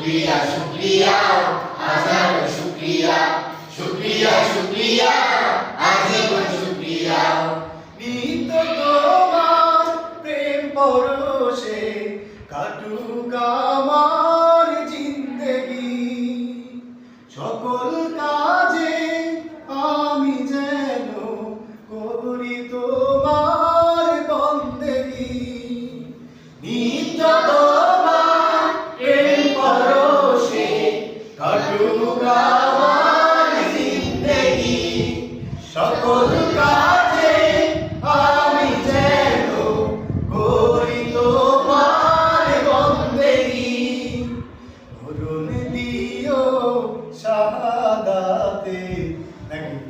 শুক্রিয়া শুক্রিয়া হাজারো শুক্রিয়া শুক্রিয়া শুক্রিয়া, আজীবন শুক্রিয়া। নিত্য তোমার প্রেম পরশে কাটুক আমার জিন্দেগি। সকল ঘটুকা আমার জিন্দেগি সকল কাজে আমি যেন করি তোমার বন্দেগি ধরুন দিও শাহাদাতে নাকি